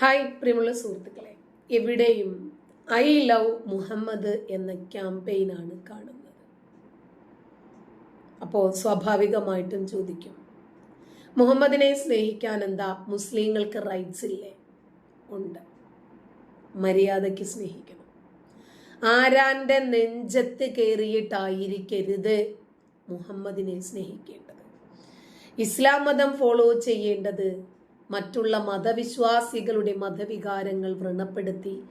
Hi പ്രിയമുള്ള സുഹൃത്തുക്കളെ. എവിടെയും ഐ ലവ് മുഹമ്മദ് എന്ന ക്യാമ്പയിനാണ് കാണുന്നത്. അപ്പോൾ സ്വാഭാവികമായിട്ടും ചോദിക്കും മുഹമ്മദിനെ സ്നേഹിക്കാൻ എന്താ മുസ്ലിങ്ങൾക്ക് റൈറ്റ്സ് ഇല്ലേ? ഉണ്ട്. മര്യാദയ്ക്ക് സ്നേഹിക്കണം. ആരാന്റെ നെഞ്ചത്ത് കയറിയിട്ടായിരിക്കരുത് മുഹമ്മദിനെ സ്നേഹിക്കേണ്ടത്? ഇസ്ലാം മതം ഫോളോ ചെയ്യേണ്ടത് മറ്റുള്ള മതവിശ്വാസികളുടെ മതവികാരങ്ങൾ വ്രണപ്പെടുത്തി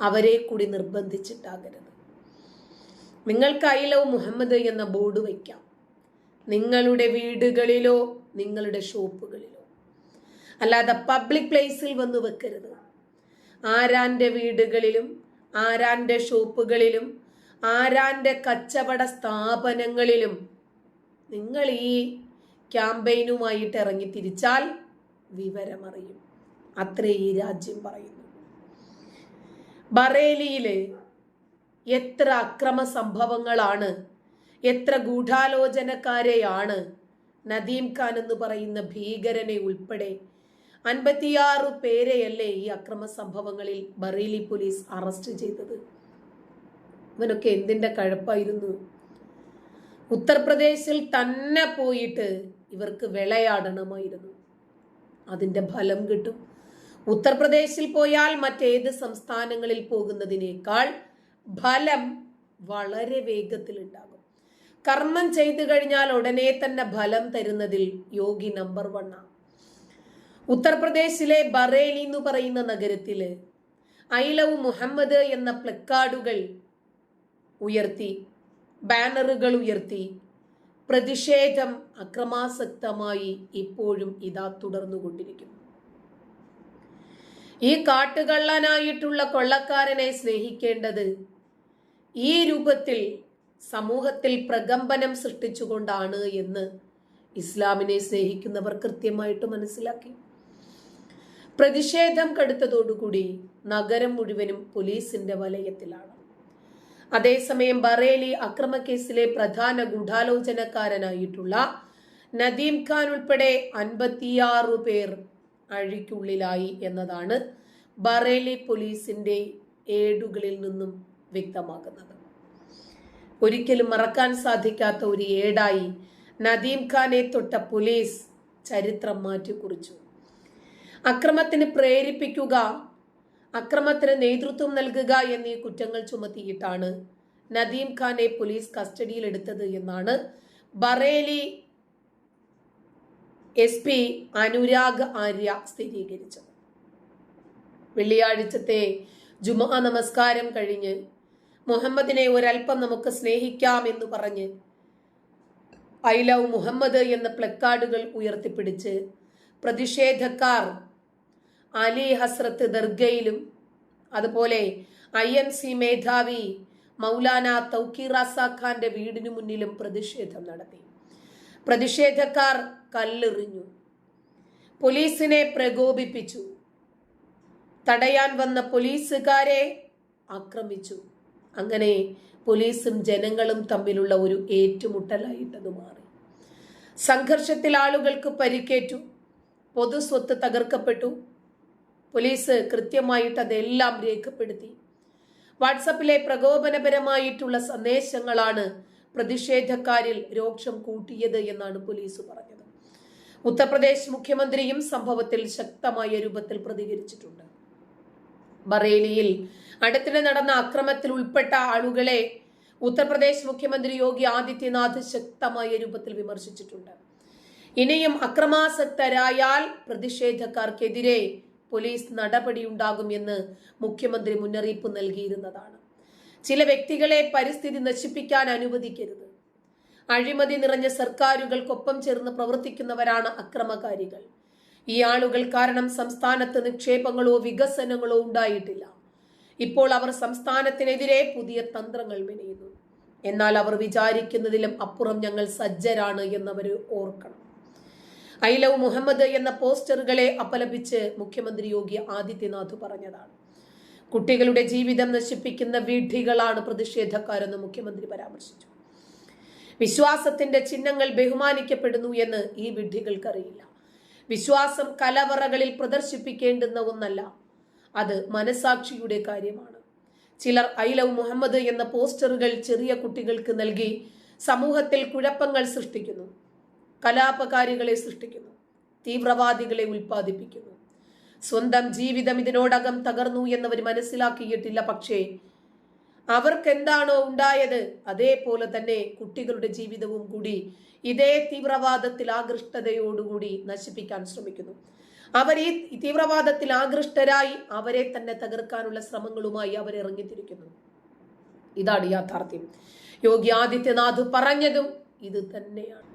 അവരെ കൂടി നിർബന്ധിച്ചിട്ടാകരുത്. നിങ്ങൾക്ക് ഐ മുഹമ്മദ് എന്ന ബോർഡ് വയ്ക്കാം. നിങ്ങളുടെ വീടുകളിലോ നിങ്ങളുടെ ഷോപ്പുകളിലോ. അല്ലാതെ പബ്ലിക് പ്ലേസിൽ വന്ന് വെക്കരുത്. ആരാന്റെ വീടുകളിലും ആരാന്റെ ഷോപ്പുകളിലും ആരാന്റെ കച്ചവട സ്ഥാപനങ്ങളിലും നിങ്ങൾ ഈ ക്യാമ്പയിനുമായിട്ട് ഇറങ്ങി തിരിച്ചാൽ വിവരമറിയും. അത്രേ ഈ രാജ്യം പറയുന്നു. ബറേലിയിലെ എത്ര അക്രമ സംഭവങ്ങളാണ് എത്ര ഗൂഢാലോചനക്കാരെയാണ് നദീം ഖാൻ എന്ന് പറയുന്ന ഭീകരനെ ഉൾപ്പെടെ അൻപത്തിയാറ് പേരെയല്ലേ ഈ അക്രമ സംഭവങ്ങളിൽ ബറേലി പോലീസ് അറസ്റ്റ് ചെയ്തത്? ഇവനൊക്കെ എന്തിന്റെ കഴപ്പായിരുന്നു? ഉത്തർപ്രദേശിൽ തന്നെ പോയിട്ട് ഇവർക്ക് വിളയാടണമായിരുന്നു. അതിന്റെ ഫലം കിട്ടും. ഉത്തർപ്രദേശിൽ പോയാൽ മറ്റേത് സംസ്ഥാനങ്ങളിൽ പോകുന്നതിനേക്കാൾ ഫലം വളരെ വേഗത്തിൽ ഉണ്ടാകും. കർമ്മം ചെയ്തു കഴിഞ്ഞാൽ ഉടനെ തന്നെ ഫലം തരുന്നതിൽ യോഗി നമ്പർ വൺ ആണ്. ഉത്തർപ്രദേശിലെ ബറേലി എന്ന് പറയുന്ന നഗരത്തിൽ ഐലവ് മുഹമ്മദ് എന്ന പ്ലക്കാർഡുകൾ ഉയർത്തി ബാനറുകൾ ഉയർത്തി പ്രതിഷേധം അക്രമാസക്തമായി ഇപ്പോഴും ഇതാ തുടർന്നുകൊണ്ടിരിക്കുന്നു. ഈ കാട്ടുകള്ളനായിട്ടുള്ള കൊള്ളക്കാരനെ സ്നേഹിക്കേണ്ടത് ഈ രൂപത്തിൽ സമൂഹത്തിൽ പ്രകമ്പനം സൃഷ്ടിച്ചുകൊണ്ടാണ് എന്ന് ഇസ്ലാമിനെ സ്നേഹിക്കുന്നവർ കൃത്യമായിട്ട് മനസ്സിലാക്കി. പ്രതിഷേധം കടുത്തതോടുകൂടി നഗരം മുഴുവനും പോലീസിന്റെ വലയത്തിലാണ്. അതേസമയം ബറേലി അക്രമക്കേസിലെ പ്രധാന ഗൂഢാലോചനക്കാരനായിട്ടുള്ള നദീം ഖാൻ ഉൾപ്പെടെ അൻപത്തിയാറ് പേർ അഴിക്കുള്ളിലായി എന്നതാണ് ബറേലി പോലീസിന്റെ ഏടുകളിൽ നിന്നും വ്യക്തമാകുന്നത്. ഒരിക്കലും മറക്കാൻ സാധിക്കാത്ത ഒരു ഏടായി നദീം ഖാനെ തൊട്ട പോലീസ് ചരിത്രം മാറ്റിക്കുറിച്ചു. അക്രമത്തിന് പ്രേരിപ്പിക്കുക അക്രമത്തിന് നേതൃത്വം നൽകുക എന്നീ കുറ്റങ്ങൾ ചുമത്തിയിട്ടാണ് നദീം ഖാനെ പോലീസ് കസ്റ്റഡിയിൽ എടുത്തത് എന്നാണ് ബറേലി എസ് പി അനുരാഗ് ആര്യ സ്ഥിരീകരിച്ചത്. വെള്ളിയാഴ്ചത്തെ ജുമാ നമസ്കാരം കഴിഞ്ഞ് മുഹമ്മദിനെ ഒരൽപ്പം നമുക്ക് സ്നേഹിക്കാം എന്ന് പറഞ്ഞ് ഐ ലവ് മുഹമ്മദ് എന്ന പ്ലക്കാർഡുകൾ ഉയർത്തിപ്പിടിച്ച് പ്രതിഷേധക്കാർ അലി ഹസ്രത്ത് ദർഗയിലും അതുപോലെ ഐ എൻ സി മേധാവി മൗലാന തൗക്കീറാസാഖാന്റെ വീടിനു മുന്നിലും പ്രതിഷേധം നടത്തി. പ്രതിഷേധക്കാർ കല്ലെറിഞ്ഞു. പോലീസിനെ പ്രകോപിപ്പിച്ചു. തടയാൻ വന്ന പോലീസുകാരെ ആക്രമിച്ചു. അങ്ങനെ പോലീസും ജനങ്ങളും തമ്മിലുള്ള ഒരു ഏറ്റുമുട്ടലായിട്ടത് മാറി. സംഘർഷത്തിൽ ആളുകൾക്ക് പരിക്കേറ്റു. പൊതുസ്വത്ത് തകർക്കപ്പെട്ടു. പോലീസ് കൃത്യമായിട്ട് അതെല്ലാം രേഖപ്പെടുത്തി. വാട്സപ്പിലെ പ്രകോപനപരമായിട്ടുള്ള സന്ദേശങ്ങളാണ് പ്രതിഷേധക്കാരിൽ രോക്ഷം കൂട്ടിയത് എന്നാണ് പോലീസ് പറഞ്ഞത്. ഉത്തർപ്രദേശ് മുഖ്യമന്ത്രിയും സംഭവത്തിൽ ശക്തമായ രൂപത്തിൽ പ്രതികരിച്ചിട്ടുണ്ട്. ബറേലിയിൽ അടുത്തിടെ നടന്ന അക്രമത്തിൽ ഉൾപ്പെട്ട ആളുകളെ ഉത്തർപ്രദേശ് മുഖ്യമന്ത്രി യോഗി ആദിത്യനാഥ് ശക്തമായ രൂപത്തിൽ വിമർശിച്ചിട്ടുണ്ട്. ഇനിയും അക്രമാസക്തരായാൽ പ്രതിഷേധക്കാർക്കെതിരെ പോലീസ് നടപടിയുണ്ടാകുമെന്ന് മുഖ്യമന്ത്രി മുന്നറിയിപ്പ് നൽകിയിരുന്നതാണ്. ചില വ്യക്തികളെ പരിസ്ഥിതി നശിപ്പിക്കാൻ അനുവദിക്കരുത്. അഴിമതി നിറഞ്ഞ സർക്കാരുകൾക്കൊപ്പം ചേർന്ന് പ്രവർത്തിക്കുന്നവരാണ് അക്രമകാരികൾ. ഈ ആളുകൾ കാരണം സംസ്ഥാനത്ത് നിക്ഷേപങ്ങളോ വികസനങ്ങളോ ഉണ്ടായിട്ടില്ല. ഇപ്പോൾ അവർ സംസ്ഥാനത്തിനെതിരെ പുതിയ തന്ത്രങ്ങൾ മെനയുന്നു. എന്നാൽ അവർ വിചാരിക്കുന്നതിലും അപ്പുറം ഞങ്ങൾ സജ്ജരാണ് എന്നവർ ഓർക്കണം. ഐ ലവ് മുഹമ്മദ് എന്ന പോസ്റ്ററുകളെ അപലപിച്ച് മുഖ്യമന്ത്രി യോഗി ആദിത്യനാഥ് പറഞ്ഞതാണ്. കുട്ടികളുടെ ജീവിതം നശിപ്പിക്കുന്ന വിഡ്ഢികളാണ് പ്രതിഷേധക്കാരെന്ന് മുഖ്യമന്ത്രി പരാമർശിച്ചു. വിശ്വാസത്തിന്റെ ചിഹ്നങ്ങൾ ബഹുമാനിക്കപ്പെടുന്നു എന്ന് ഈ വിഡ്ഢികൾക്കറിയില്ല. വിശ്വാസം കലവറകളിൽ പ്രദർശിപ്പിക്കേണ്ടുന്ന ഒന്നല്ല അത് മനസാക്ഷിയുടെ കാര്യമാണ്. ചിലർ ഐ ലവ് മുഹമ്മദ് എന്ന പോസ്റ്ററുകൾ ചെറിയ കുട്ടികൾക്ക് നൽകി സമൂഹത്തിൽ കുഴപ്പങ്ങൾ സൃഷ്ടിക്കുന്നു. കലാപകാരികളെ സൃഷ്ടിക്കുന്നു തീവ്രവാദികളെ ഉൽപ്പാദിപ്പിക്കുന്നു. സ്വന്തം ജീവിതം ഇതിനോടകം തകർന്നു എന്നവർ മനസ്സിലാക്കിയിട്ടില്ല പക്ഷേ അവർക്ക് എന്താണോ ഉണ്ടായത് അതേപോലെ തന്നെ കുട്ടികളുടെ ജീവിതവും കൂടി ഇതേ തീവ്രവാദത്തിൽ ആകൃഷ്ടതയോടുകൂടി നശിപ്പിക്കാൻ ശ്രമിക്കുന്നു. അവർ ഈ തീവ്രവാദത്തിൽ ആകൃഷ്ടരായി അവരെ തന്നെ തകർക്കാനുള്ള ശ്രമങ്ങളുമായി അവർ ഇറങ്ങിത്തിരിക്കുന്നു. ഇതാണ് യാഥാർത്ഥ്യം. യോഗി ആദിത്യനാഥ് പറഞ്ഞതും ഇത് തന്നെയാണ്.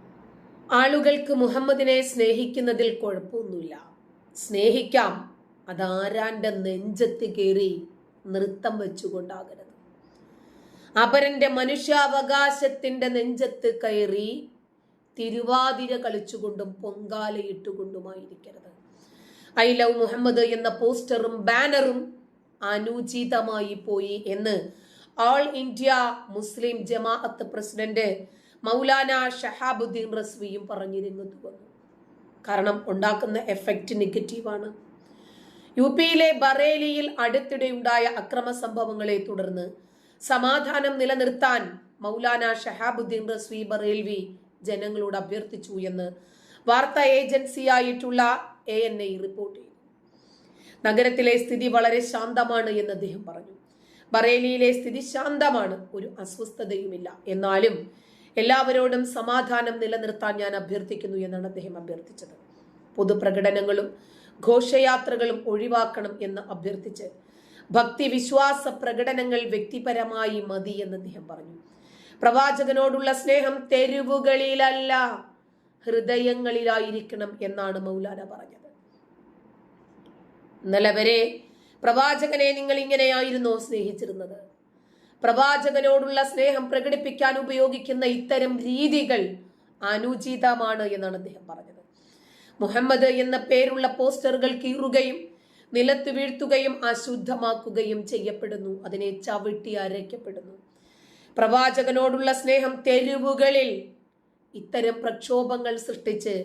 ആളുകൾക്ക് മുഹമ്മദിനെ സ്നേഹിക്കുന്നതിൽ കുഴപ്പമൊന്നുമില്ല. സ്നേഹിക്കാം അതാരാന്റെ നെഞ്ചത്ത് കയറി നൃത്തം വെച്ചുകൊണ്ടാകരുത്. അപരന്റെ മനുഷ്യാവകാശത്തിന്റെ നെഞ്ചത്ത് കയറി തിരുവാതിര കളിച്ചുകൊണ്ടും പൊങ്കാലയിട്ടുകൊണ്ടുമായിരിക്കരുത് ഐ ലവ് മുഹമ്മദ് എന്ന പോസ്റ്ററും ബാനറും അനുചിതമായി പോയി എന്ന് all India Muslim Jamaat president Maulana Shahabuddin റസ്വിയും പറഞ്ഞു രംഗത്ത് വന്നു. കാരണം ഉണ്ടാക്കുന്ന എഫക്റ്റ് നെഗറ്റീവാണ് യു പിയിലെ ബറേലിയിൽ അടുത്തിടെ ഉണ്ടായ അക്രമ സംഭവങ്ങളെ തുടർന്ന് സമാധാനം നിലനിർത്താൻ മൗലാന ഷഹാബുദ്ദീൻ റസ്വി ബറേൽവി ജനങ്ങളോട് അഭ്യർത്ഥിച്ചു എന്ന് വാർത്താ ഏജൻസിയായിട്ടുള്ള എ എൻ ഐ റിപ്പോർട്ട് ചെയ്തു. നഗരത്തിലെ സ്ഥിതി വളരെ ശാന്തമാണ് എന്ന് അദ്ദേഹം പറഞ്ഞു. ബറേലിയിലെ സ്ഥിതി ശാന്തമാണ് ഒരു അസ്വസ്ഥതയുമില്ല. എന്നാലും എല്ലാവരോടും സമാധാനം നിലനിർത്താൻ ഞാൻ അഭ്യർത്ഥിക്കുന്നു എന്നാണ് അദ്ദേഹം അഭ്യർത്ഥിച്ചത്. പൊതുപ്രകടനങ്ങളും ഘോഷയാത്രകളും ഒഴിവാക്കണം എന്ന് അഭ്യർത്ഥിച്ച് ഭക്തി വിശ്വാസ പ്രകടനങ്ങൾ വ്യക്തിപരമായി മതി എന്ന് അദ്ദേഹം പറഞ്ഞു. പ്രവാചകനോടുള്ള സ്നേഹം തെരുവുകളിലല്ല ഹൃദയങ്ങളിലായിരിക്കണം എന്നാണ് മൗലാന പറഞ്ഞത്. ഇന്നലെ വരെ പ്രവാചകനെ നിങ്ങൾ ഇങ്ങനെയായിരുന്നോ സ്നേഹിച്ചിരുന്നത്? പ്രവാചകനോടുള്ള സ്നേഹം പ്രകടിപ്പിക്കാൻ ഉപയോഗിക്കുന്ന ഇത്തരം രീതികൾ അനുചിതമാണ് എന്നാണ് അദ്ദേഹം പറഞ്ഞത്. മുഹമ്മദ് എന്ന പേരുള്ള പോസ്റ്ററുകൾ കീറുകയും നിലത്ത് വീഴ്ത്തുകയും അശുദ്ധമാക്കുകയും ചെയ്യപ്പെടുന്നു. അതിനെ ചവിട്ടി അരയ്ക്കപ്പെടുന്നു. പ്രവാചകനോടുള്ള സ്നേഹം തെരുവുകളിൽ ഇത്തരം പ്രക്ഷോഭങ്ങൾ സൃഷ്ടിച്ച്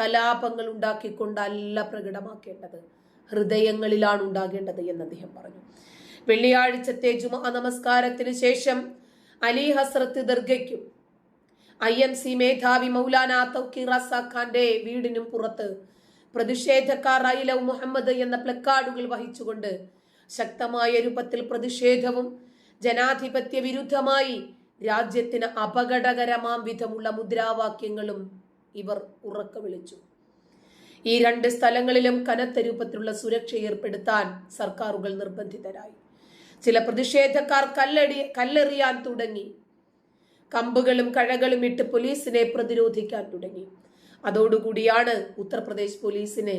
കലാപങ്ങൾ ഉണ്ടാക്കിക്കൊണ്ടല്ല പ്രകടമാക്കേണ്ടത്. ഹൃദയങ്ങളിലാണ് ഉണ്ടാകേണ്ടത് എന്ന് അദ്ദേഹം പറഞ്ഞു. വെള്ളിയാഴ്ചത്തെ ജുമ നമസ്കാരത്തിന് ശേഷം അലി ഹസ്രത്ത് ദർഗയ്ക്കും ഐ എം സി മേധാവി മൗലാന ഖാന്റെ വീടിനും പുറത്ത് പ്രതിഷേധക്കാർ ഐ ലവ് മുഹമ്മദ് എന്ന പ്ലക്കാർഡുകൾ വഹിച്ചുകൊണ്ട് ശക്തമായ രൂപത്തിൽ പ്രതിഷേധവും ജനാധിപത്യ വിരുദ്ധമായി രാജ്യത്തിന് അപകടകരമാം വിധമുള്ള മുദ്രാവാക്യങ്ങളും ഇവർ ഉറക്ക വിളിച്ചു. ഈ രണ്ട് സ്ഥലങ്ങളിലും കനത്ത രൂപത്തിലുള്ള സുരക്ഷ ഏർപ്പെടുത്താൻ സർക്കാരുകൾ നിർബന്ധിതരായി. ചില പ്രതിഷേധക്കാർ കല്ലടി കല്ലെറിയാൻ തുടങ്ങി. കമ്പുകളും കഴകളും ഇട്ട് പോലീസിനെ പ്രതിരോധിക്കാൻ തുടങ്ങി. അതോടുകൂടിയാണ് ഉത്തർപ്രദേശ് പോലീസിനെ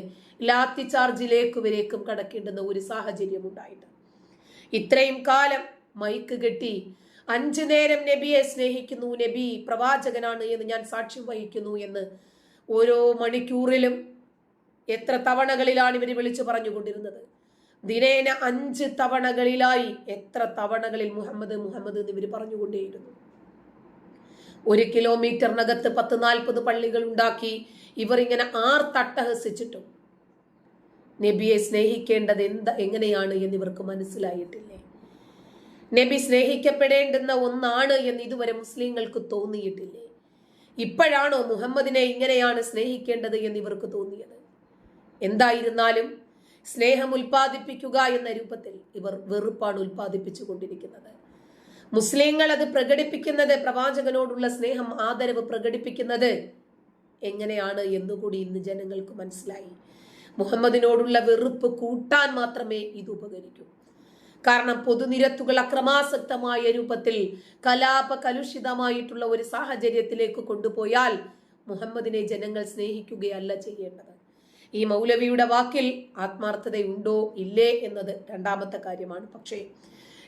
ലാത്തി ചാർജിലേക്ക് വരേക്കും കടക്കേണ്ടുന്ന ഒരു സാഹചര്യം ഉണ്ടായത്. ഇത്രയും കാലം മൈക്ക് കെട്ടി അഞ്ചു നേരം നബിയെ സ്നേഹിക്കുന്നു നബി പ്രവാചകനാണ് എന്ന് ഞാൻ സാക്ഷ്യം വഹിക്കുന്നു എന്ന് ഓരോ മണിക്കൂറിലും എത്ര തവണകളിലാണ് ഇവർ വിളിച്ചു പറഞ്ഞുകൊണ്ടിരുന്നത്? ദിനേന അഞ്ച് തവണകളിലായി എത്ര തവണകളിൽ മുഹമ്മദ് മുഹമ്മദ് എന്ന് ഇവർ പറഞ്ഞുകൊണ്ടേയിരുന്നു. ഒരു കിലോമീറ്ററിനകത്ത് പത്ത് നാൽപ്പത് പള്ളികൾ ഉണ്ടാക്കി ഇവർ ഇങ്ങനെ ആർ തട്ടഹസിച്ചിട്ടും നബിയെ സ്നേഹിക്കേണ്ടത് എന്ത് എങ്ങനെയാണ് എന്ന് ഇവർക്ക് മനസ്സിലായിട്ടില്ലേ? നബി സ്നേഹിക്കപ്പെടേണ്ടുന്ന ഒന്നാണ് എന്ന് ഇതുവരെ മുസ്ലിങ്ങൾക്ക് തോന്നിയിട്ടില്ലേ? ഇപ്പോഴാണോ മുഹമ്മദിനെ ഇങ്ങനെയാണ് സ്നേഹിക്കേണ്ടത് എന്ന് ഇവർക്ക് തോന്നിയത്? എന്തായിരുന്നാലും സ്നേഹം ഉൽപ്പാദിപ്പിക്കുക എന്ന രൂപത്തിൽ ഇവർ വെറുപ്പാണ് ഉൽപ്പാദിപ്പിച്ചു കൊണ്ടിരിക്കുന്നത്. മുസ്ലിങ്ങൾ അത് പ്രകടിപ്പിക്കുന്നത് പ്രവാചകനോടുള്ള സ്നേഹം ആദരവ് പ്രകടിപ്പിക്കുന്നത് എങ്ങനെയാണ് എന്നുകൂടി ഇന്ന് ജനങ്ങൾക്ക് മനസ്സിലായി. മുഹമ്മദിനോടുള്ള വെറുപ്പ് കൂട്ടാൻ മാത്രമേ ഇത് ഉപകരിക്കൂ. കാരണം പൊതുനിരത്തുകൾ അക്രമാസക്തമായ രൂപത്തിൽ കലാപ കലുഷിതമായിട്ടുള്ള ഒരു സാഹചര്യത്തിലേക്ക് കൊണ്ടുപോയാൽ മുഹമ്മദിനെ ജനങ്ങൾ സ്നേഹിക്കുകയല്ല ചെയ്യേണ്ടത്. ഈ മൗലവിയുടെ വാക്കിൽ ആത്മാർത്ഥതയുണ്ടോ ഇല്ലേ എന്നത് രണ്ടാമത്തെ കാര്യമാണ്. പക്ഷേ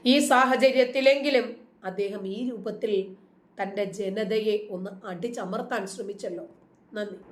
ഈ സാഹചര്യത്തിലെങ്കിലും അദ്ദേഹം ഈ രൂപത്തിൽ തന്റെ ജനതയെ ഒന്ന് അടിച്ചമർത്താൻ ശ്രമിച്ചല്ലോ. നന്ദി.